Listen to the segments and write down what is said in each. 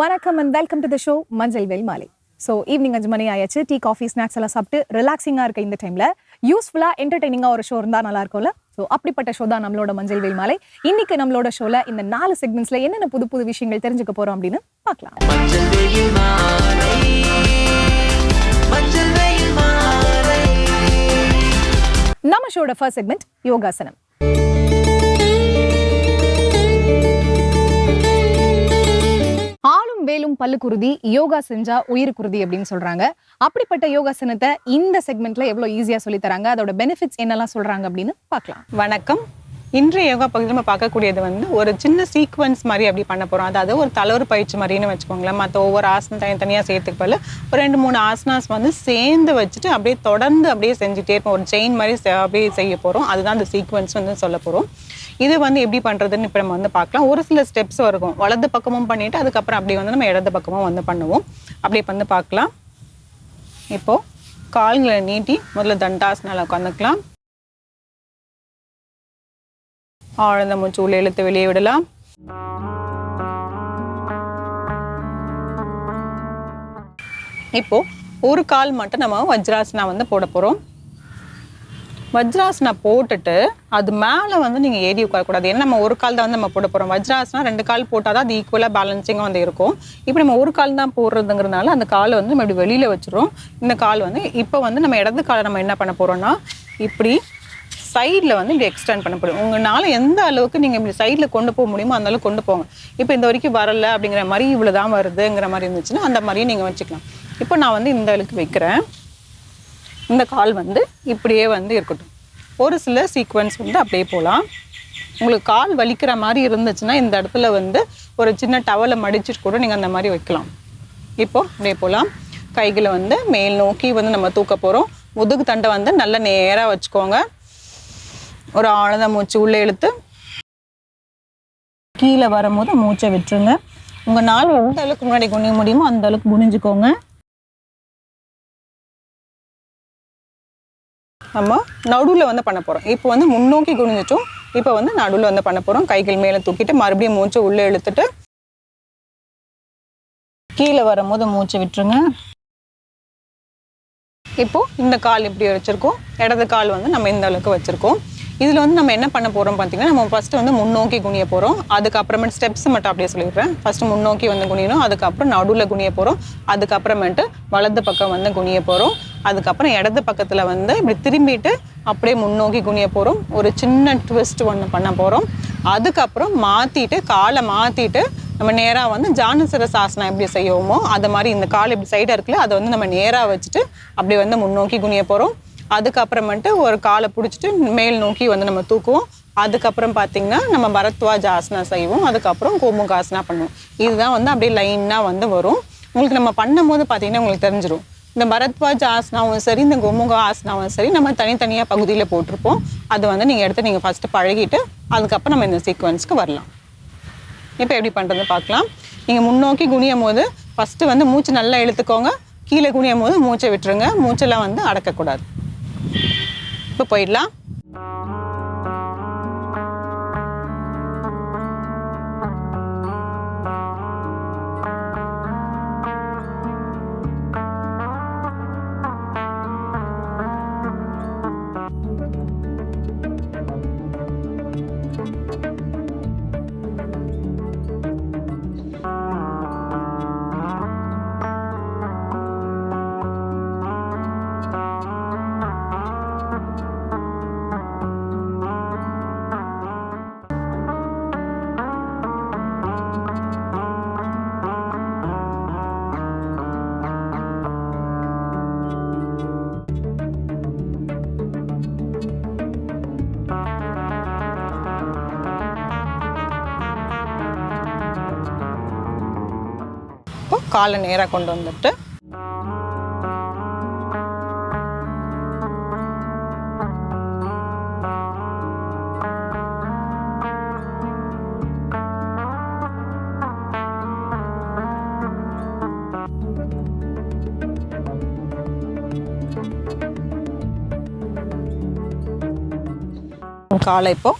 வணக்கம் and welcome to the show Manjal Veyil Maalai. So evening அஞ்சு மணி ஆயாச்சு. டீ காஃபி ஸ்நாக்ஸ் எல்லாம் சாப்பிட்டு ரிலாக்ஸிங்காக இருக்க இந்த டைம்ல யூஸ்ஃபுல்லாக என்டர்டைனிங்காக ஒரு ஷோ இருந்தால் நல்லா இருக்கும்ல? ஸோ அப்படிப்பட்ட ஷோ தான் நம்மளோட மஞ்சள் வெயில் மாலை. இன்னைக்கு நம்மளோட ஷோல இந்த நாலு செக்மெண்ட்ஸ்ல என்னென்ன புது புது விஷயங்கள் தெரிஞ்சுக்க போறோம் அப்படின்னு பார்க்கலாம். நம்ம ஷோட ஃபர்ஸ்ட் செக்மெண்ட் யோகாசனம். ஆளும் வேலும் பல்லுக்குருதி யோகா செஞ்சா உயிருக்குருதி அப்படின்னு சொல்றாங்க. அப்படிப்பட்ட யோகாசனத்தை இந்த செக்மெண்ட்ல எவ்வளவு ஈஸியா சொல்லி தராங்க அதோட பெனிஃபிட்ஸ் என்னெல்லாம் சொல்றாங்க அப்படின்னு பார்க்கலாம். வணக்கம். இன்றைய யோகா பகுதியில் நம்ம பார்க்கக்கூடியது வந்து ஒரு சின்ன சீக்வன்ஸ் மாதிரி அப்படி பண்ண போகிறோம் அதாவது ஒரு தளவு பயிற்சி மாதிரின்னு வச்சுக்கோங்களேன். மற்ற ஒவ்வொரு ஆசனம் தனித்தனியாக சேர்த்துக்கு பதில் ஒரு ரெண்டு மூணு ஆசனாஸ் வந்து சேர்ந்து வச்சுட்டு அப்படியே தொடர்ந்து அப்படியே செஞ்சுட்டே இருப்போம். ஒரு செயின் மாதிரி அப்படியே செய்ய போகிறோம் அதுதான் அந்த சீக்வன்ஸ் வந்து சொல்ல போகிறோம் இது வந்து எப்படி பண்ணுறதுன்னு இப்போ நம்ம வந்து பார்க்கலாம். ஒரு சில ஸ்டெப்ஸ் இருக்கும் வலது பக்கமும் பண்ணிவிட்டு அதுக்கப்புறம் அப்படி வந்து நம்ம இடது பக்கமும் வந்து பண்ணுவோம். அப்படி வந்து பார்க்கலாம். இப்போது கால்களை நீட்டி முதல்ல தண்டாசனால் உட்காந்துக்கலாம் ஆழ்ந்த மூச்சு உள்ள இழுத்து வெளியே விடலாம். இப்போ ஒரு கால் மட்டும் நம்ம வஜ்ராசனா வந்து போட போறோம். வஜ்ராசனா போட்டுட்டு அது மேலே வந்து நீங்கள் ஏறி உட்காரக்கூடாது. ஏன்னா நம்ம ஒரு கால் தான் வந்து நம்ம போட போகிறோம் வஜ்ராசனா ரெண்டு கால் போட்டால் தான் அது ஈக்குவலாக பேலன்சிங்காக வந்து இருக்கும். இப்போ நம்ம ஒரு கால் தான் போடுறதுங்கிறதுனால அந்த காலை வந்து நம்ம இப்படி வெளியில் வச்சிரும் இந்த கால் வந்து இப்போ வந்து நம்ம இடது காலை நம்ம என்ன பண்ண போகிறோம்னா இப்படி சைடில் வந்து இப்படி எக்ஸ்டெண்ட் பண்ண முடியும் உங்களால் எந்த அளவுக்கு நீங்கள் இப்படி சைடில் கொண்டு போக முடியுமோ அந்த அளவுக்கு கொண்டு போங்க. இப்போ இந்த வரைக்கும் வரல அப்படிங்கிற மாதிரி இவ்வளோ தான் வருதுங்கிற மாதிரி இருந்துச்சுன்னா அந்த மாதிரியே நீங்கள் வச்சுக்கலாம். இப்போ நான் வந்து இந்த அளவுக்கு வைக்கிறேன். இந்த கால் வந்து இப்படியே வந்து இருக்கட்டும். ஒரு சில சீக்வன்ஸ் வந்து அப்படியே போகலாம் உங்களுக்கு கால் வலிக்கிற மாதிரி இருந்துச்சுன்னா இந்த இடத்துல வந்து ஒரு சின்ன டவலை மடிச்சிட்டு கூட நீங்கள் அந்த மாதிரி வைக்கலாம். இப்போது அப்படியே போகலாம் கைகளை வந்து மேல் நோக்கி வந்து நம்ம தூக்க போகிறோம் முதுகு தண்டை வந்து நல்லா நேராக வச்சுக்கோங்க. ஒரு ஆழ்ந்த மூச்சு உள்ளே இழுத்து கீழே வரும்போது மூச்சை விட்டுருங்க. உங்கள் நாள் எந்த அளவுக்கு முன்னாடி குனிய முடியுமோ அந்த அளவுக்கு குனிஞ்சுக்கோங்க. நம்ம நடுவில் வந்து பண்ண போகிறோம் இப்போ வந்து முன்னோக்கி குனிஞ்சிட்டோம். இப்போ வந்து நடுவில் வந்து பண்ண போகிறோம் கைகள் மேலே தூக்கிட்டு மறுபடியும் மூச்சை உள்ளே இழுத்துட்டு கீழே வரும்போது மூச்சை விட்டுருங்க. இப்போ இந்த கால் இப்படி வச்சுருக்கோம். இடது கால் வந்து நம்ம இந்த அளவுக்கு வச்சுருக்கோம். இதில் வந்து நம்ம என்ன பண்ண போகிறோம் பார்த்தீங்கன்னா நம்ம ஃபஸ்ட்டு வந்து முன்னோக்கி குனிய போகிறோம் அதுக்கப்புறமேட்டு ஸ்டெப்ஸ் மட்டும் அப்படியே சொல்லிடுறேன். ஃபஸ்ட்டு முன்னோக்கி வந்து குனியணும். அதுக்கப்புறம் நடுவில் குனிய போகிறோம் அதுக்கப்புறமேட்டு வலது பக்கம் வந்து குனிய போகிறோம் அதுக்கப்புறம் இடது பக்கத்தில் வந்து இப்படி திரும்பிட்டு அப்படியே முன்னோக்கி குனிய போகிறோம் ஒரு சின்ன ட்விஸ்ட் ஒன்று பண்ண போகிறோம் அதுக்கப்புறம் மாற்றிட்டு காலை மாற்றிட்டு நம்ம நேராக வந்து ஜானசர சாசனம் எப்படி செய்வோமோ அது மாதிரி இந்த கால் இப்படி சைடாக இருக்குல்ல அதை வந்து நம்ம நேராக வச்சுட்டு அப்படியே வந்து முன்னோக்கி குனிய போகிறோம் அதுக்கப்புறமேட்டு ஒரு காலை பிடிச்சிட்டு மேல் நோக்கி வந்து நம்ம தூக்குவோம். அதுக்கப்புறம் பார்த்திங்கன்னா நம்ம பரத்வாஜ் ஆசனா செய்வோம். அதுக்கப்புறம் கோமுகாசனா பண்ணுவோம். இதுதான் வந்து அப்படியே லைனாக வந்து வரும். உங்களுக்கு நம்ம பண்ணும்போது பார்த்திங்கன்னா உங்களுக்கு தெரிஞ்சிடும் இந்த பரத்வாஜ் ஆசனாவும் சரி இந்த கோமுக ஆசனாவும் சரி நம்ம தனித்தனியாக பகுதியில் போட்டிருப்போம். அது வந்து நீங்கள் எடுத்து நீங்கள் ஃபஸ்ட்டு பழகிட்டு அதுக்கப்புறம் நம்ம இந்த சீக்வன்ஸ்க்கு வரலாம். இப்போ எப்படி பண்ணுறது பார்க்கலாம். நீங்கள் முன்னோக்கி குனியும் போது ஃபஸ்ட்டு வந்து மூச்சு நல்லா இழுத்துக்கோங்க. கீழே குனியும் போது மூச்சை விட்டுருங்க. மூச்செல்லாம் வந்து அடக்கக்கூடாது. இப்போ போயிடலாம். காலை நேராக கொண்டு வந்துட்டு காலை இப்போ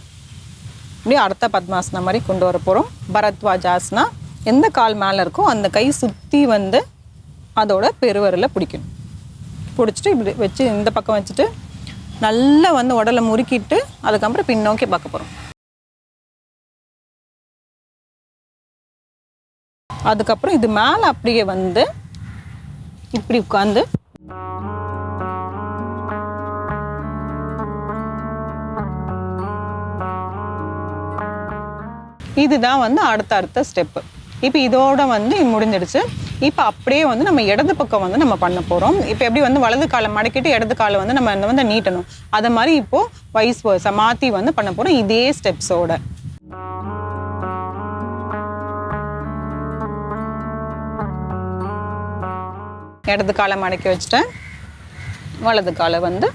அப்படியே அர்த்த பத்மாசனம் மாதிரி கொண்டு வர போகிறோம் பரத்வாஜாசனா எந்த கால் மேலே இருக்கோ அந்த கை சுற்றி வந்து அதோட பெருவரில் பிடிக்கணும். பிடிச்சிட்டு இப்படி வச்சு இந்த பக்கம் வச்சுட்டு நல்லா வந்து உடலை முறுக்கிட்டு அதுக்கப்புறம் பின்னோக்கி பார்க்க போகிறோம் அதுக்கப்புறம் இது மேலே அப்படியே வந்து இப்படி உட்காந்து இதுதான் வந்து அடுத்த அடுத்த ஸ்டெப்பு. இப்போ இதோட வந்து முடிஞ்சிடுச்சு. இப்போ அப்படியே வந்து நம்ம இடது பக்கம் வந்து நம்ம பண்ண போகிறோம் இப்போ எப்படி வந்து வலது காலை மடக்கிட்டு இடது காலை வந்து நம்ம இந்த வந்து நீட்டணும். அதை மாதிரி இப்போ வைஸ் வர்ஸை மாற்றி வந்து பண்ண போகிறோம் இதே ஸ்டெப்ஸோட இடது காலை மடக்கி வச்சுட்டேன். வலது காலை வந்து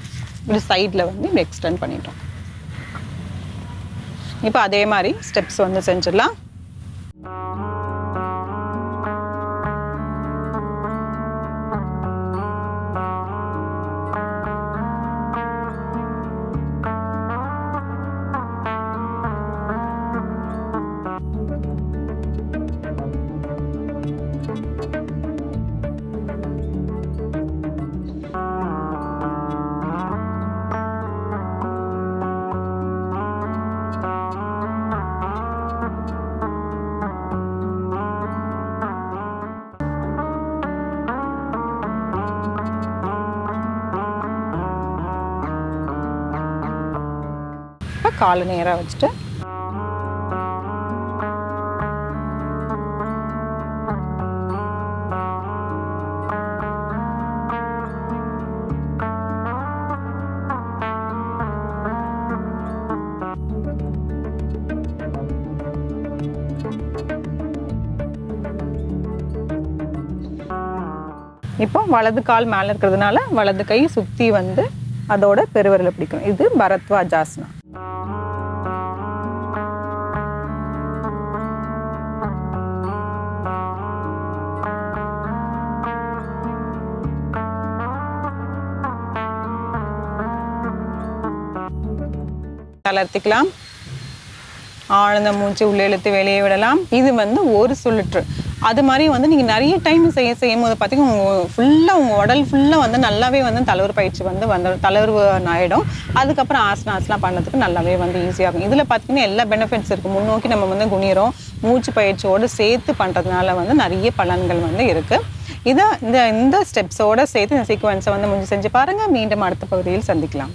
இப்படி சைடில் வந்து இப்படி எக்ஸ்டெண்ட் பண்ணிட்டோம். இப்போ அதே மாதிரி ஸ்டெப்ஸ் வந்து செஞ்சிடலாம். காலை நேராக வச்சுட்டு. இப்போ வலது கால் மேலே இருக்கிறதுனால வலது கை சுற்றி வந்து அதோட பெருவரில் பிடிக்கணும் இது பரத்வாஜாசனா தளர்த்திக்கலாம் ஆழ்ந்த மூச்சு உள்ளே இழுத்து வெளியே விடலாம். இது வந்து ஒரு சுழற்று. அது மாதிரி வந்து நீங்கள் நிறைய டைம் செய்ய செய்யும் போது பார்த்தீங்கன்னா உங்கள் ஃபுல்லாக உங்கள் உடல் ஃபுல்லாக வந்து நல்லாவே வந்து தளர்வு பயிற்சி வந்து வந்து தளர்வு ஆகிடும் அதுக்கப்புறம் ஆசனாஸ்லாம் பண்ணுறதுக்கு நல்லாவே வந்து ஈஸியாகும் இதில் பார்த்தீங்கன்னா எல்லா பெனிஃபிட்ஸ் இருக்குது முன்னோக்கி நம்ம வந்து குனிறோம் மூச்சு பயிற்சியோடு சேர்த்து பண்ணுறதுனால வந்து நிறைய பலன்கள் வந்து இருக்குது இதை இந்த இந்த ஸ்டெப்ஸோடு சேர்த்து இந்த சீக்வன்ஸை வந்து முடிஞ்சு செஞ்சு பாருங்கள் மீண்டும் அடுத்த பகுதியில் சந்திக்கலாம்.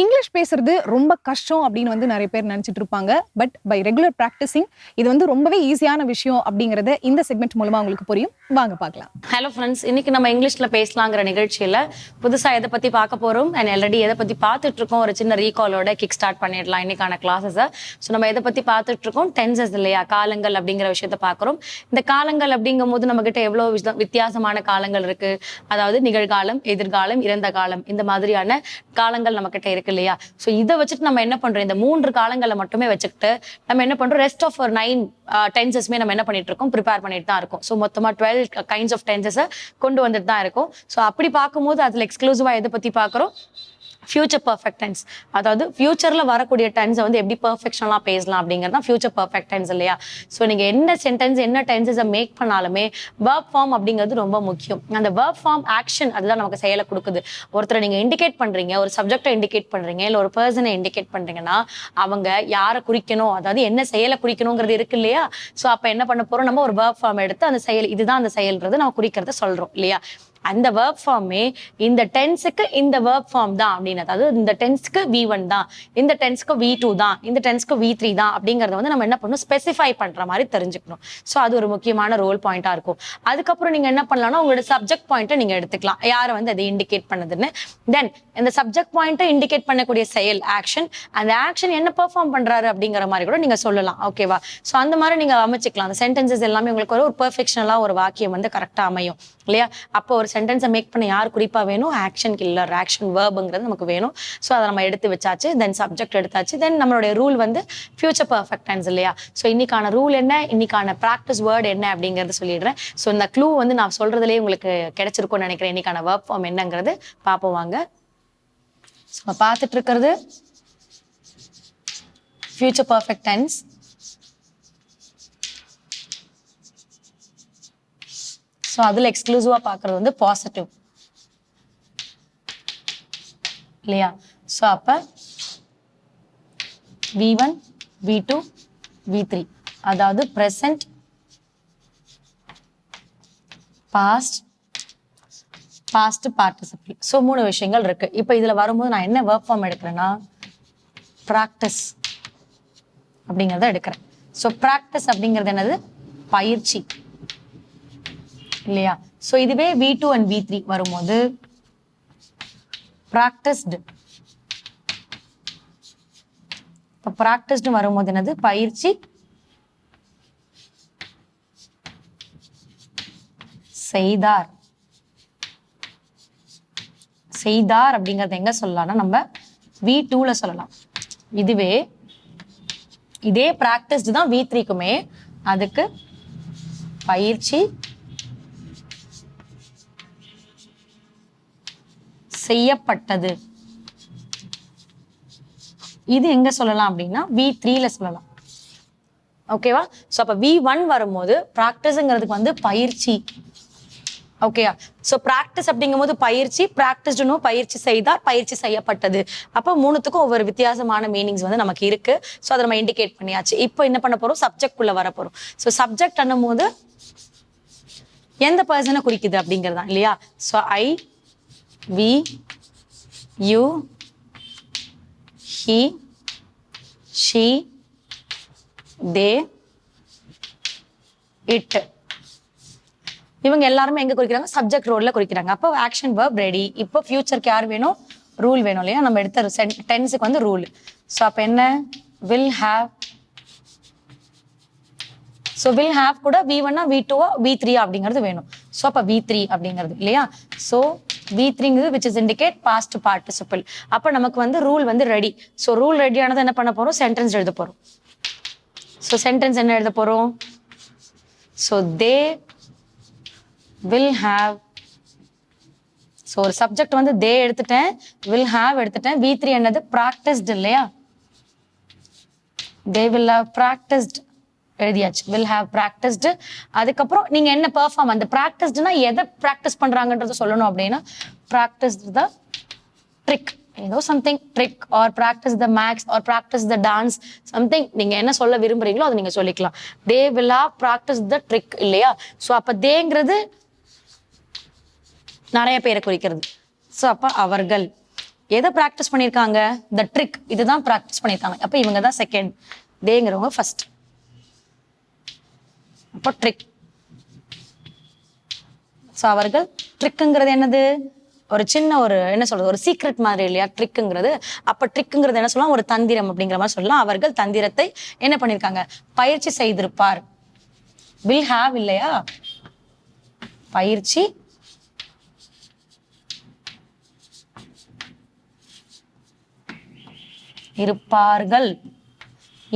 இங்கிலீஷ் பேசுறது ரொம்ப கஷ்டம் அப்படின்னு வந்து நிறைய பேர் நினச்சிட்டு இருப்பாங்க. பட் பை ரெகுலர் ப்ராக்டிஸிங் இது வந்து ரொம்பவே ஈஸியான விஷயம் அப்படிங்கறத இந்த செக்மெண்ட் மூலமா உங்களுக்கு புரியும். வாங்க பார்க்கலாம். ஹலோ ஃப்ரெண்ட்ஸ் இன்னைக்கு நம்ம இங்கிலீஷ்ல பேசலாங்கிற நிகழ்ச்சியில புதுசா எதை பத்தி பார்க்க போறோம்? அண்ட் ஆல்ரெடி எதை பத்தி பார்த்துட்டு இருக்கோம்? ஒரு சின்ன ரீகாலோட கிக் ஸ்டார்ட் பண்ணிடலாம் இன்னைக்கான கிளாஸஸை ஸோ நம்ம எதை பத்தி பார்த்துட்டு இருக்கோம்? டென்சஸ் இல்லையா? காலங்கள் அப்படிங்கிற விஷயத்த பார்க்குறோம். இந்த காலங்கள் அப்படிங்கும் போது நம்ம கிட்ட எவ்வளவு வித்தியாசமான காலங்கள் இருக்கு? அதாவது நிகழ்காலம் எதிர்காலம் இறந்த காலம் இந்த மாதிரியான காலங்கள் நம்ம கிட்ட இருக்கு இல்லையா? ஸோ இதை வச்சுட்டு நம்ம என்ன பண்றோம்? இந்த மூன்று காலங்களை மட்டுமே வச்சுக்கிட்டு நம்ம என்ன பண்றோம்? ரெஸ்ட் ஆஃப் ஒரு நைன் டென்சஸ்மே நம்ம என்ன பண்ணிட்டு இருக்கோம்? ப்ரிப்பேர் பண்ணிட்டு தான் இருக்கோம். ஸோ மொத்தமா டுவெல் கைண்ட்ஸ் ஆஃப் டென்சஸை கொண்டு வந்துட்டு தான் இருக்கும். ஸோ அப்படி பார்க்கும்போது அதில் எக்ஸ்க்ளூசிவா எதை பத்தி பார்க்குறோம்? ஃபியூச்சர் பர்ஃபெக்ட் டென்ஸ் அதாவது ஃபியூச்சரில் வரக்கூடிய டென்ஸை வந்து எப்படி பர்ஃபெக்ஷனாக பேசலாம் அப்படிங்கிறது தான் ஃபியூச்சர் பர்ஃபெக்ட் டென்ஸ் இல்லையா? ஸோ நீங்கள் என்ன சென்டென்ஸ் என்ன டென்சஸை மேக் பண்ணாலுமே வேர்ப் ஃபார்ம் அப்படிங்கிறது ரொம்ப முக்கியம். அந்த வேர்ப் ஃபார்ம் ஆக்ஷன் அதுதான் நமக்கு செயலை கொடுக்குது. ஒருத்தரை நீங்கள் இண்டிகேட் பண்ணுறீங்க ஒரு சப்ஜெக்டை இண்டிகேட் பண்ணுறீங்க இல்லை ஒரு பர்சனை இண்டிகேட் பண்ணுறீங்கன்னா அவங்க யாரை குறிக்கணும் அதாவது என்ன செயலை குறிக்கணுங்கிறது இருக்கு இல்லையா? ஸோ அப்போ என்ன பண்ண போகிறோம் நம்ம ஒரு வேர்ப் ஃபார்ம் எடுத்து அந்த செயல் இதுதான் அந்த செயல்ன்றது நம்ம குறிக்கிறத சொல்கிறோம் இல்லையா? அந்த வேர்ப் ஃபார்மே இந்த டென்ஸுக்கு இந்த வேர்ப் ஃபார்ம் தான் அப்படின்னு. அதாவது இந்த டென்ஸ்க்கு வி ஒன் தான் இந்த டென்ஸ்க்கு வி டூ தான் இந்த டென்ஸ்க்கு வி த்ரீ தான் அப்படிங்கறத வந்து நம்ம என்ன பண்ணணும்? ஸ்பெசிஃபை பண்ற மாதிரி தெரிஞ்சுக்கணும். ஸோ அது ஒரு முக்கியமான ரோல் பாயிண்டா இருக்கும். அதுக்கப்புறம் நீங்க என்ன பண்ணலாம்னா உங்களோட சப்ஜெக்ட் பாயிண்ட்டை நீங்க எடுத்துக்கலாம். யாரை வந்து அதை இண்டிகேட் பண்ணுதுன்னு? தென் இந்த சப்ஜெக்ட் பாயிண்ட்டை இண்டிகேட் பண்ணக்கூடிய செயல் ஆக்ஷன் அந்த ஆக்ஷன் என்ன பெர்ஃபார்ம் பண்றாரு அப்படிங்கிற மாதிரி கூட நீங்க சொல்லலாம். ஓகேவா ஸோ அந்த மாதிரி நீங்க அமைச்சிக்கலாம். அந்த சென்டென்சஸ் எல்லாமே உங்களுக்கு ஒரு ஒரு பெர்ஃபெக்ஷனலா ஒரு வாக்கியம் வந்து கரெக்டாக அமையும். இல்லையா? அப்போ ஒரு ஒரு சென்டென்ஸை மேக் பண்ண யார் குறிப்பாக வேணும்? ஆக்ஷன் கில்லர் ஆக்ஷன் வேர்புங்கிறது நமக்கு வேணும். ஸோ அதை நம்ம எடுத்து வச்சாச்சு தென் சப்ஜெக்ட் எடுத்தாச்சு. தென் நம்மளுடைய ரூல் வந்து ஃபியூச்சர் பர்ஃபெக்ட் டென்ஸ் இல்லையா? ஸோ இன்னைக்கான ரூல் என்ன? இன்னைக்கான ப்ராக்டிஸ் வேர்ட் என்ன அப்படிங்கிறத சொல்லிடுறேன். ஸோ இந்த க்ளூ வந்து நான் சொல்றதுலேயே உங்களுக்கு கிடைச்சிருக்கும்னு நினைக்கிறேன். இன்னைக்கான ஒர்க் ஃபார்ம் என்னங்கிறது பார்ப்போம் வாங்க. ஸோ பார்த்துட்டு இருக்கிறது ஃபியூச்சர் பர்ஃபெக்ட் டென்ஸ் ஸோ அதில் எக்ஸ்க்ளூசிவாக பார்க்குறது வந்து பாசிட்டிவ் இல்லையா? ஸோ அப்போ V one V two V three அதாவது present past past participle so மூணு விஷயங்கள் இருக்கு. இப்போ இதில் வரும்போது நான் என்ன ஒர்க் ஃபார்ம் எடுக்கிறேன்னா ப்ராக்டிஸ் அப்படிங்கிறத எடுக்கிறேன். ஸோ ப்ராக்டிஸ் அப்படிங்கிறது என்னது? பயிற்சி. இல்லையா? ஸோ இதுவே V two and V three வரும்போது ப்ராக்டிஸ்டு இப்போ ப்ராக்டிஸ்டு வரும்போது என்னது? பயிற்சி செய்தார். செய்தார் அப்படிங்கறத எங்க சொல்லலாம்னா நம்ம வி டூல சொல்லலாம். இதுவே இதே ப்ராக்டிஸ்டு தான் வி த்ரீக்குமே அதுக்கு பயிற்சி செய்யப்பட்டது. இது எங்க சொல்லலாம் அப்படின்னா வி த்ரீல சொல்லலாம். ஓகேவா ஸோ அப்போ வி ஒன் வரும்போது ப்ராக்டிஸுங்கிறதுக்கு வந்து பயிற்சி. ஓகேயா ஸோ ப்ராக்டிஸ் அப்படிங்கும்போது பயிற்சி ப்ராக்டிஸ்டுன்னு பயிற்சி செய்தார் பயிற்சி செய்யப்பட்டது. அப்போ மூணுத்துக்கும் ஒவ்வொரு வித்தியாசமான மீனிங்ஸ் வந்து நமக்கு இருக்கு. ஸோ அதை நம்ம இண்டிகேட் பண்ணியாச்சு. இப்போ என்ன பண்ண போறோம்? சப்ஜெக்ட் குள்ள வர போறோம். ஸோ சப்ஜெக்ட் போது எந்த பர்சனை குறிக்குது அப்படிங்கிறது தான் இல்லையா? So I we you he she they it இவங்க எல்லாருமே எங்க குறிக்கிறாங்க? சப்ஜெக்ட் ரோல்ல குறிக்கிறாங்க. அப்போ ஆக்ஷன் வேர்ப் ரெடி இப்போ ஃபியூச்சருக்கு யார் வேணும்? ரூல் வேணும் இல்லையா? நம்ம எடுத்த டென்ஸுக்கு வந்து ரூல் ஸோ அப்போ என்ன? Will have so will have கூட வி ஒன்னா வி டூவா வி த்ரீ அப்படிங்கிறது வேணும். ஸோ அப்போ வி த்ரீ அப்படிங்கிறது இல்லையா? So V த்ரீங்கிறது which is indicate past participle அப்போ நமக்கு வந்து ரூல் வந்து ரெடி ஸோ ரூல் ரெடியானதை என்ன பண்ண போகிறோம் சென்டென்ஸ் எழுத போகிறோம் ஸோ சென்டென்ஸ் என்ன எழுத போகிறோம் so they will have so ஒரு சப்ஜெக்ட் வந்து தே எடுத்துட்டேன் வில் ஹாவ் எடுத்துட்டேன். வி த்ரீ என்னது? ப்ராக்டிஸ்டு இல்லையா? தே வில் ஹாவ் ப்ராக்டிஸ்ட் எழுதியாச்சு. வில் ஹாவ் ப்ராக்டிஸ்டு அதுக்கப்புறம் நீங்கள் என்ன பெர்ஃபார்ம் அந்த ப்ராக்டிஸ்டுனா எதை ப்ராக்டிஸ் பண்ணுறாங்கன்றத சொல்லணும் அப்படின்னா ப்ராக்டிஸ் த ட்ரிக் ஏதோ something trick or practice the maths or practice the dance something நீங்கள் என்ன சொல்ல விரும்புறீங்களோ அதை நீங்கள் சொல்லிக்கலாம். They will have practice the trick இல்லையா? ஸோ அப்போ தேங்கிறது நிறைய பேரை குறிக்கிறது. ஸோ அப்போ அவர்கள் எதை ப்ராக்டிஸ் பண்ணியிருக்காங்க? த ட்ரிக் இதுதான் ப்ராக்டிஸ் பண்ணியிருக்காங்க. அப்போ இவங்க தான் செகண்ட் தேங்கிறவங்க ஃபர்ஸ்ட் அப்போ ட்ரிக் ஸோ அவர்கள் ட்ரிக்குங்கிறது என்னது? ஒரு சின்ன ஒரு என்ன சொல்றது? ஒரு சீக்ரெட் மாதிரி இல்லையா? ட்ரிக்குங்கிறது அப்ப ட்ரிக்குங்கிறது என்ன சொல்லலாம்? ஒரு தந்திரம் அப்படிங்கிற மாதிரி சொல்லலாம். அவர்கள் தந்திரத்தை என்ன பண்ணிருக்காங்க? பயிற்சி செய்திருப்பார். வில் ஹாவ் இல்லையா? பயிற்சி இருப்பார்கள்.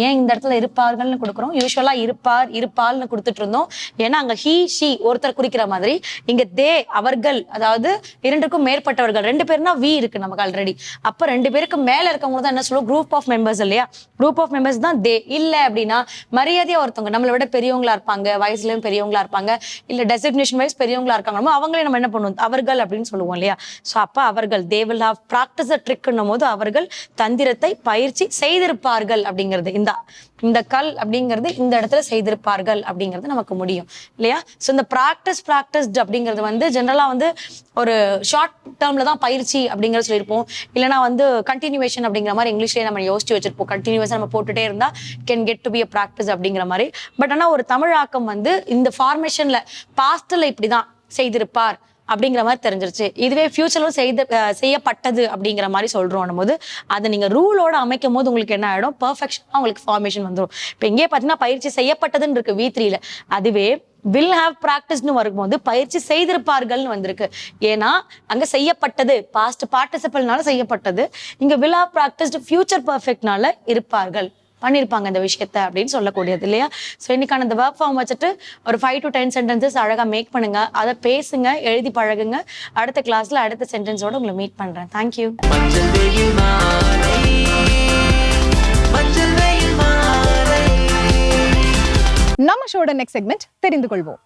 ஏன் இந்த இடத்துல இருப்பார்கள்னு கொடுக்குறோம்? யூஸ்வலா இருப்பார் இருப்பால்னு கொடுத்துட்டு இருந்தோம் ஏன்னா அங்க ஹீ ஷி ஒருத்தர் குறிக்கிற மாதிரி இங்க தே அவர்கள் அதாவது இரண்டுக்கும் மேற்பட்டவர்கள் ரெண்டு பேர்னா வி இருக்கு நமக்கு ஆல்ரெடி அப்ப ரெண்டு பேருக்கு மேல இருக்கவங்க தான் என்ன சொல்லுவோம்? குரூப் ஆஃப் மெம்பர்ஸ் இல்லையா? குரூப் ஆஃப் மெம்பர்ஸ் தான் தே இல்ல அப்படின்னா மரியாதையா ஒருத்தவங்க நம்மளை விட பெரியவங்களா இருப்பாங்க வயசுலயும் பெரியவங்களா இருப்பாங்க இல்ல டெசிக்னேஷன் வைஸ் பெரியவங்களா இருக்காங்க அவங்களே நம்ம என்ன பண்ணுவோம்? அவர்கள் அப்படின்னு சொல்லுவோம் இல்லையா? சோ அப்ப அவர்கள் தே வில் ஹாவ் ப்ராக்டிஸ் ட்ரிக்னும் போது அவர்கள் தந்திரத்தை பயிற்சி செய்திருப்பார்கள் அப்படிங்கிறது. இந்த இந்த கல் அப்படிங்கிறது இந்த இடத்துல செய்திருப்பார்கள் அப்படிங்கிறது நமக்கு முடியும். இல்லையா? ஸோ இந்த ப்ராக்டிஸ் ப்ராக்டிஸ்ட் அப்படிங்கிறது வந்து ஜென்ரலாக வந்து ஒரு ஷார்ட் டேர்ம்ல தான் பயிற்சி அப்படிங்கிறது சொல்லியிருப்போம். இல்லைனா வந்து கண்டினியூவேஷன் அப்படிங்கிற மாதிரி இங்கிலீஷ்லேயே நம்ம யோசிச்சு வச்சிருப்போம். கண்டினியூஸாக நம்ம போட்டுட்டே இருந்தால் can get to be a practice அப்படிங்கிற மாதிரி. பட் ஆனால் ஒரு தமிழாக்கம் வந்து இந்த ஃபார்மேஷன்ல இப்படி தான் செய்திருப்பார். அப்படிங்கிற மாதிரி தெரிஞ்சிருச்சு. இதுவே ஃபியூச்சரும் செய்த செய்யப்பட்டது அப்படிங்கிற மாதிரி சொல்றோம் போது அதை நீங்க ரூலோட அமைக்கும் போது உங்களுக்கு என்ன ஆயிடும்? பெர்ஃபெக்ஷனா உங்களுக்கு ஃபார்மேஷன் வந்துடும் இப்போ இங்கே பார்த்தீங்கன்னா பயிற்சி செய்யப்பட்டதுன்னு இருக்கு வி த்ரீல அதுவே வில் ஹாவ் ப்ராக்டிஸ்னு வரும்போது பயிற்சி செய்திருப்பார்கள்னு வந்திருக்கு. ஏன்னா அங்க செய்யப்பட்டது பாஸ்ட் பார்ட்டிசிபல்னால செய்யப்பட்டது. இங்க வில் ஹாவ் ப்ராக்டிஸ்டு ஃபியூச்சர் பர்ஃபெக்ட்னால இருப்பார்கள். பண்ணியிருப்பாங்க இந்த விஷயத்த அப்படின்னு சொல்லக்கூடியது இல்லையா? ஸோ இன்னைக்கான இந்த ஒர்க் ஃபார்ம் வச்சுட்டு ஒரு ஃபைவ் டு டென் சென்டென்சஸ் அழகாக மேக் பண்ணுங்க. அதை பேசுங்க எழுதி பழகுங்க. அடுத்த கிளாஸ்ல அடுத்த சென்டென்ஸோட உங்களை மீட் பண்றேன். தேங்க்யூ நம்ம ஷோட நெக்ஸ்ட் செக்மெண்ட் தெரிந்து கொள்வோம்.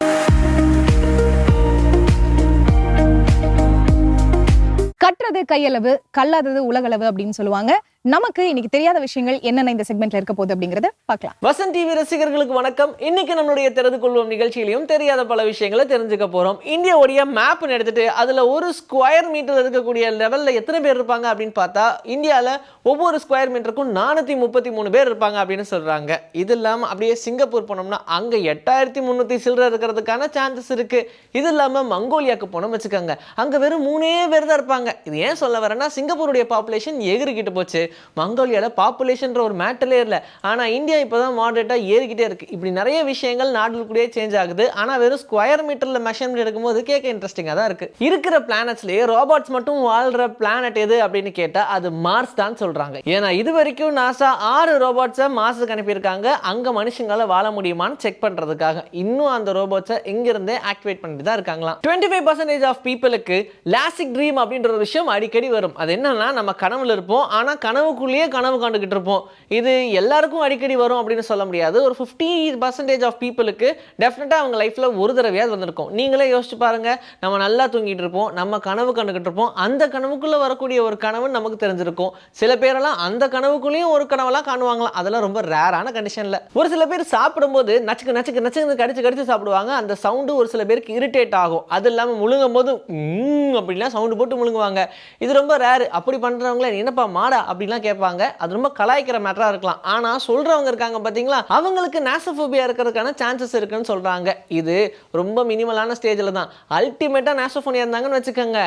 கற்றது கையளவு கல்லாதது உலகளவு அப்படின்னு சொல்லுவாங்க. நமக்கு இன்னைக்கு தெரியாத விஷயங்கள் என்னென்ன இந்த செக்மெண்ட்ல இருக்க போகுது அப்படிங்கறத பார்க்கலாம். வசந்த் டிவி ரசிகர்களுக்கு வணக்கம். இன்னைக்கு நம்மளுடைய தெரிந்து கொள்வோம் நிகழ்ச்சியிலையும் தெரியாத பல விஷயங்களை தெரிஞ்சுக்க போறோம். இந்தியாவுடைய மேப்னு எடுத்துட்டு அதுல ஒரு ஸ்கொயர் மீட்டர் இருக்கக்கூடிய லெவல்ல எத்தனை பேர் இருப்பாங்க அப்படின்னு பார்த்தா இந்தியாவில் ஒவ்வொரு ஸ்கொயர் மீட்டருக்கும் நானூத்தி முப்பத்தி மூணு பேர் இருப்பாங்க அப்படின்னு சொல்றாங்க. இது இல்லாம அப்படியே சிங்கப்பூர் போனோம்னா அங்க எட்டாயிரத்தி முன்னூத்தி சில்லற இருக்கிறதுக்கான சான்சஸ் இருக்கு. இது இல்லாம மங்கோலியாவுக்கு போனோம் வச்சுக்கோங்க. அங்க வெறும் மூணே பேர் தான் இருப்பாங்க. இது ஏன் சொல்ல வரேன்னா சிங்கப்பூருடைய பாப்புலேஷன் எகிரிக்கிட்டு போச்சு. மங்கோலியாவில் பாப்புலேஷன்ற ஒரு மேட்டரே இல்லை. ஆனால் இந்தியா இப்போ தான் மாடரேட்டாக ஏறிக்கிட்டே இருக்கு. இப்படி நிறைய விஷயங்கள் நாடுகளுக்குள்ளேயே சேஞ்ச் ஆகுது. ஆனால் வெறும் ஸ்கொயர் மீட்டரில் மெஷர்மெண்ட் எடுக்கும்போது கேட்க இன்ட்ரெஸ்டிங்காக தான் இருக்குது இருக்கிற பிளானட்ஸ்லேயே ரோபோட்ஸ் மட்டும் வாழ்கிற பிளானட் எது அப்படின்னு கேட்டால் அது மார்ஸ் தான் சொல்கிறாங்க ஏன்னா இது வரைக்கும் நாசா ஆறு ரோபோட்ஸை மார்ஸுக்கு அனுப்பியிருக்காங்க. அங்கே மனுஷங்களால் வாழ முடியுமான்னு செக் பண்ணுறதுக்காக இன்னும் அந்த ரோபோட்ஸை இங்கிருந்தே ஆக்டிவேட் பண்ணிட்டு தான் இருக்காங்களாம். டுவெண்ட்டி ஃபைவ் பர்சன்டேஜ் ஆஃப் பீப்புளுக்கு லாசிக் ட்ரீம் அப்படின்ற ஒரு விஷயம் அடிக்கடி வரும். அது என்னன்னா நம்ம கனவுல இருப்போம். ஆனால் கனவு கனவுக்குள்ளேயே கனவு கண்டுக்கிட்டு இருப்போம் இது எல்லாருக்கும் அடிக்கடி வரும் அப்படின்னு சொல்ல முடியாது. ஒரு ஃபிஃப்டி பர்சன்டேஜ் ஆஃப் பீப்புளுக்கு டெஃபினட்டாக அவங்க லைஃப்பில் ஒரு தடவையாவது வந்திருக்கும். நீங்களே யோசிச்சு பாருங்க. நம்ம நல்லா தூங்கிட்டு இருப்போம். நம்ம கனவு கண்டுக்கிட்டு இருப்போம். அந்த கனவுக்குள்ளே வரக்கூடிய ஒரு கனவு நமக்கு தெரிஞ்சிருக்கும். சில பேரெல்லாம் அந்த கனவுக்குள்ளேயும் ஒரு கனவெல்லாம் காணுவாங்களாம். அதெல்லாம் ரொம்ப ரேரான கண்டிஷனில் ஒரு சில பேர் சாப்பிடும்போது நச்சுக்கு நச்சுக்கு நச்சுக்கு கடிச்சு கடிச்சு சாப்பிடுவாங்க. அந்த சவுண்டு ஒரு சில பேருக்கு இரிட்டேட் ஆகும். அது இல்லாமல் முழுங்கும் போது "ம்ம்" அப்படிலாம் சவுண்டு போட்டு முழுங்குவாங்க. இது ரொம்ப ரேர் அப்படி பண்ணுறவங்களே என்னப்பா மாடா அப்படி அப்படின்லாம் கேட்பாங்க. அது ரொம்ப கலாய்க்கிற மேட்டராக இருக்கலாம். ஆனா சொல்றவங்க இருக்காங்க பாத்தீங்களா? அவங்களுக்கு நேசோஃபோபியா இருக்கிறதுக்கான சான்சஸ் இருக்குன்னு சொல்றாங்க. இது ரொம்ப மினிமலான ஸ்டேஜில் தான். அல்டிமேட்டா நேசோஃபோனியா இருந்தாங்கன்னு வச்சுக்கோங்க.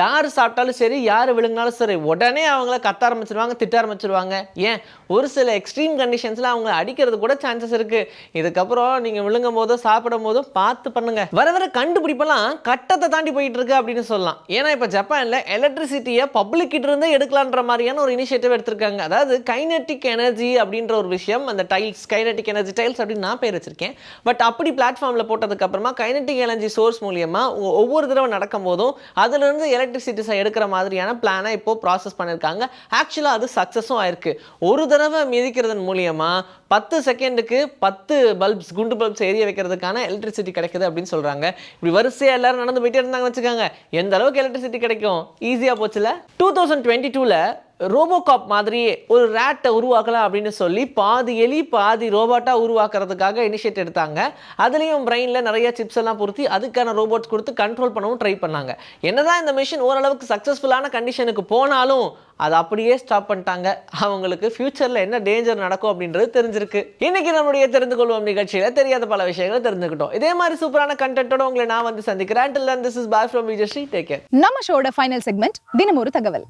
யார் சாப்பிட்டாலும் சரி யார் விழுங்கினாலும் சரி உடனே அவங்கள கத்த ஆரம்பிச்சிருவாங்க திட்ட ஆரம்பிச்சிருவாங்க. ஏன்? ஒரு சில எக்ஸ்ட்ரீம் கண்டிஷன்ஸ்ல அவங்க அடிக்கிறது கூட சான்சஸ் இருக்கு. இதுக்கப்புறம் நீங்க விழுங்கும் போதோ சாப்பிடும் போதோ பார்த்து பண்ணுங்க. வர வர கண்டுபிடிப்பெல்லாம் கட்டத்தை தாண்டி போயிட்டு இருக்கு அப்படின்னு சொல்லலாம். ஏன்னா இப்போ ஜப்பான்ல எலக்ட்ரிசிட்டியை பப்ளிக் கிட்ட இருந்தே எடுக்கலான்ற மாதிரியான ஒரு இனிஷியேட்டிவ் எடுத்திருக்காங்க. அதாவது கைனட்டிக் எனர்ஜி அப்படின்ற ஒரு விஷயம் அந்த டைல்ஸ் கைனட்டிக் எனர்ஜி டைல்ஸ் அப்படின்னு நான் பேர் வச்சிருக்கேன். பட் அப்படி பிளாட்ஃபார்மில் போட்டதுக்கப்புறமா கைனட்டிக் எனர்ஜி சோர்ஸ் மூலியமாக ஒவ்வொரு தடவை நடக்கும் போதும் அதுலேருந்து எலக்ட்ரிசிட்டிஸை எடுக்கிற மாதிரியான பிளானை இப்போது ப்ராசஸ் பண்ணியிருக்காங்க ஆக்சுவலாக அது சக்ஸஸும் ஆயிருக்கு. ஒரு தடவை மிதிக்கிறதன் மூலியமாக பத்து செகண்டுக்கு பத்து பல்ப்ஸ் குண்டு பல்ப்ஸ் எரிய வைக்கிறதுக்கான எலக்ட்ரிசிட்டி கிடைக்குது அப்படின்னு சொல்கிறாங்க இப்படி வரிசையாக எல்லாரும் நடந்து போயிட்டே இருந்தாங்கன்னு வச்சுக்காங்க. எந்த அளவுக்கு எலக்ட்ரிசிட்டி கிடைக்கும்? ஈஸியாக போச்சுல? டூ தௌசண்ட் டுவெண்ட்டி டூவில் ரோபோகாப் மாதிரியே ஒரு ரேட்டை உருவாக்கலாம் அப்படின்னு சொல்லி பாதி எலி பாதி ரோபோட்டாக உருவாக்குறதுக்காக இனிஷியேட் எடுத்தாங்க. அதுலேயும் பிரெயினில் நிறைய சிப்ஸ் எல்லாம் பொருத்தி அதுக்கான ரோபோட்ஸ் கொடுத்து கண்ட்ரோல் பண்ணவும் ட்ரை பண்ணாங்க. என்னதான் இந்த மிஷின் ஓரளவுக்கு சக்ஸஸ்ஃபுல்லான கண்டிஷனுக்கு போனாலும் அதை அப்படியே ஸ்டாப் பண்ணிட்டாங்க. அவங்களுக்கு ஃபியூச்சரில் என்ன டேஞ்சர் நடக்கும் அப்படின்றது தெரிஞ்சிருக்கு. இன்னைக்கு நம்மளுடைய தெரிந்து கொள்வோம் நிகழ்ச்சியில் தெரியாத பல விஷயங்களை தெரிஞ்சுக்கிட்டோம். இதே மாதிரி சூப்பரான கண்டென்ட்டோட உங்களை நான் வந்து சந்திக்கிறேன். Till this is bye bye Vijayashree take care நம்ம ஷோட ஃபைனல் செக்மெண்ட் தினம் ஒரு தகவல்.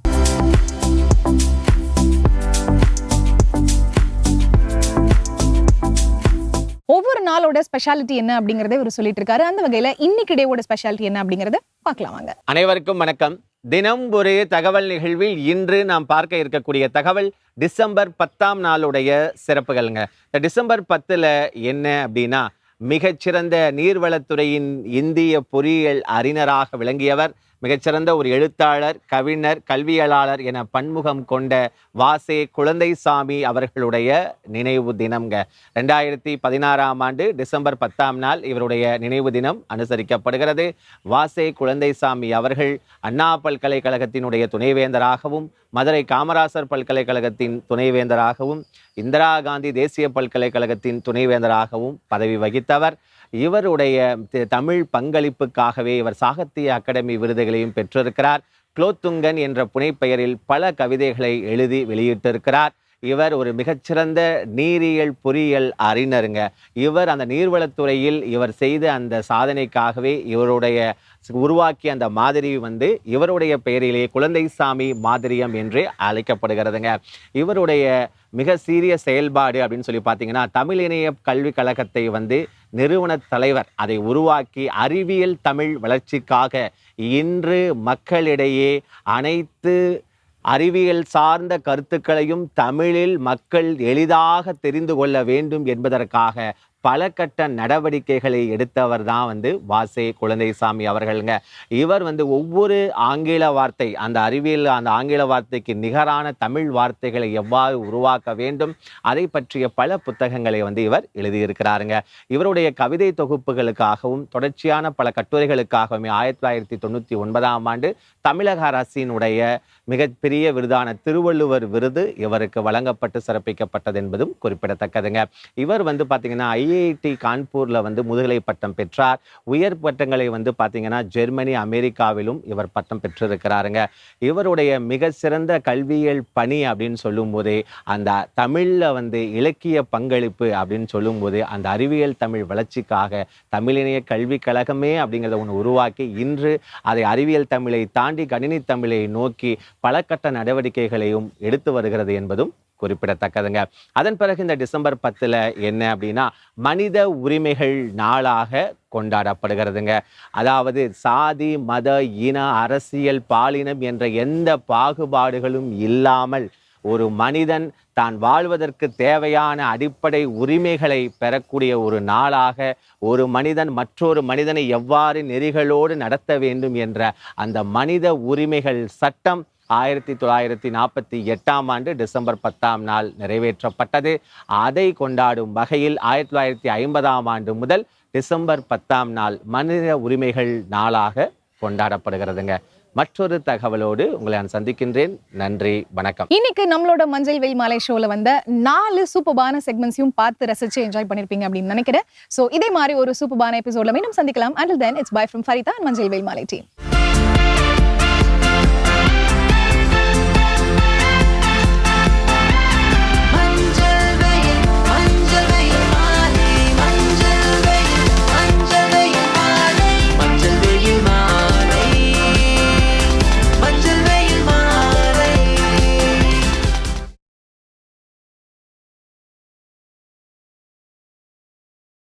ஒவ்வொரு நாளோட ஸ்பெஷாலிட்டி என்ன அப்படிங்கறத இவர் சொல்லிட்டு இருக்காரு அந்த வகையில இன்னைக்கு டேவோட ஸ்பெஷாலிட்டி என்ன அப்படிங்கறத பார்க்கலாம் வாங்க. அனைவருக்கும் வணக்கம். தினம் ஒரு தகவல் நிகழ்வில் இன்று நாம் பார்க்க இருக்கக்கூடிய தகவல் டிசம்பர் பத்தாம் நாளுடைய சிறப்புகள்ங்க. இந்த டிசம்பர் பத்தில் என்ன அப்படின்னா மிகச்சிறந்த நீர்வளத்துறையின் இந்திய பொறியியல் அறிஞராக விளங்கியவர் மிகச்சிறந்த ஒரு எழுத்தாளர் கவிஞர் கல்வியலாளர் என பன்முகம் கொண்ட வாசே குழந்தைசாமி அவர்களுடைய நினைவு தினம்ங்க. ரெண்டாயிரத்தி பதினாறாம் ஆண்டு டிசம்பர் பத்தாம் நாள் இவருடைய நினைவு தினம் அனுசரிக்கப்படுகிறது. வாசே குழந்தைசாமி அவர்கள் அண்ணா பல்கலைக்கழகத்தினுடைய துணைவேந்தராகவும் மதுரை காமராசர் பல்கலைக்கழகத்தின் துணைவேந்தராகவும் இந்திரா காந்தி தேசிய பல்கலைக்கழகத்தின் துணைவேந்தராகவும் பதவி வகித்தவர். இவருடைய தமிழ் பங்களிப்புக்காகவே இவர் சாகித்ய அகாடமி விருதுகளையும் பெற்றிருக்கிறார். குலோத்துங்கன் என்ற புனைப்பெயரில் பல கவிதைகளை எழுதி வெளியிட்டிருக்கிறார். இவர் ஒரு மிகச்சிறந்த நீரியல் பொறியியல் அறிஞருங்க. இவர் அந்த நீர்வளத்துறையில் இவர் செய்த அந்த சாதனைக்காகவே இவருடைய உருவாக்கிய அந்த மாதிரி வந்து இவருடைய பெயரிலேயே குழந்தைசாமி மாதிரியம் என்று அழைக்கப்படுகிறதுங்க. இவருடைய மிக சீரிய செயல்பாடு அப்படின்னு சொல்லி பார்த்தீங்கன்னா தமிழ் இணைய கல்விக் கழகத்தை வந்து நிறுவன தலைவர். அதை உருவாக்கி அறிவியல் தமிழ் வளர்ச்சிக்காக இன்று மக்களிடையே அனைத்து அறிவியல் சார்ந்த கருத்துக்களையும் தமிழில் மக்கள் எளிதாக தெரிந்து கொள்ள வேண்டும் என்பதற்காக பல கட்ட நடவடிக்கைகளை எடுத்தவர் தான் வந்து வாசே குழந்தைசாமி அவர்களுங்க. இவர் வந்து ஒவ்வொரு ஆங்கில வார்த்தை அந்த அறிவியல் அந்த ஆங்கில வார்த்தைக்கு நிகரான தமிழ் வார்த்தைகளை எவ்வாறு உருவாக்க வேண்டும் அதை பற்றிய பல புத்தகங்களை வந்து இவர் எழுதியிருக்கிறாருங்க. இவருடைய கவிதை தொகுப்புகளுக்காகவும் தொடர்ச்சியான பல கட்டுரைகளுக்காகவும் ஆயிரத்தி தொள்ளாயிரத்தி தொண்ணூற்றி ஒன்பதாம் ஆண்டு தமிழக அரசினுடைய மிகப்பெரிய விருதான திருவள்ளுவர் விருது இவருக்கு வழங்கப்பட்டு சிறப்பிக்கப்பட்டது என்பதும் குறிப்பிடத்தக்கதுங்க. இவர் வந்து பார்த்தீங்கன்னா ஐஐடி கான்பூரில் வந்து முதுகலை பட்டம் பெற்றார். உயர் பட்டங்களை வந்து பார்த்தீங்கன்னா ஜெர்மனி அமெரிக்காவிலும் இவர் பட்டம் பெற்றிருக்கிறாருங்க. இவருடைய மிக சிறந்த கல்வியியல் பணி அப்படின்னு சொல்லும்போதே அந்த தமிழில் வந்து இலக்கிய பங்களிப்பு அப்படின்னு சொல்லும்போது அந்த அறிவியல் தமிழ் வளர்ச்சிக்காக தமிழினிய கல்விக் கழகமே அப்படிங்கிறத ஒன்று உருவாக்கி இன்று அதை அறிவியல் தமிழை தாண்டி கணினி தமிழை நோக்கி பல கட்ட நடவடிக்கைகளையும் எடுத்து வருகிறது என்பதும் குறிப்பிடத்தக்கதுங்க. அதன் பிறகு இந்த டிசம்பர் பத்தில் என்ன அப்படின்னா மனித உரிமைகள் நாளாக கொண்டாடப்படுகிறதுங்க. அதாவது சாதி மத இன அரசியல் பாலினம் என்ற எந்த பாகுபாடுகளும் இல்லாமல் ஒரு மனிதன் தான் வாழ்வதற்கு தேவையான அடிப்படை உரிமைகளை பெறக்கூடிய ஒரு நாளாக ஒரு மனிதன் மற்றொரு மனிதனை எவ்வாறு நெறிகளோடு நடத்த வேண்டும் என்ற அந்த மனித உரிமைகள் சட்டம் ஆயிரத்தி தொள்ளாயிரத்தி நாற்பத்தி எட்டாம் ஆண்டு டிசம்பர் பத்தாம் நாள் நிறைவேற்றப்பட்டது. அதை கொண்டாடும் வகையில் ஆயிரத்தி தொள்ளாயிரத்தி ஐம்பதாம் ஆண்டு முதல் டிசம்பர் பத்தாம் நாள் மனித உரிமைகள் நாளாக கொண்டாடப்படுகிறதுங்க. மற்றொரு தகவலோடு உங்களை நான் சந்திக்கின்றேன். நன்றி வணக்கம். இன்னைக்கு நம்மளோட மஞ்சள் வெயில் மாலை ஷோல வந்த நாலு சூப்பர்பான செக்மெண்ட்ஸையும் பார்த்து ரசிச்சு என்ஜாய் பண்ணிருப்பீங்க அப்படின்னு நினைக்கிறேன். சோ இதே மாதிரி ஒரு சூப்பர்பான எபிசோட்ல மீண்டும் சந்திக்கலாம். Until then it's bye from Farida Manjal Veyil Maalai team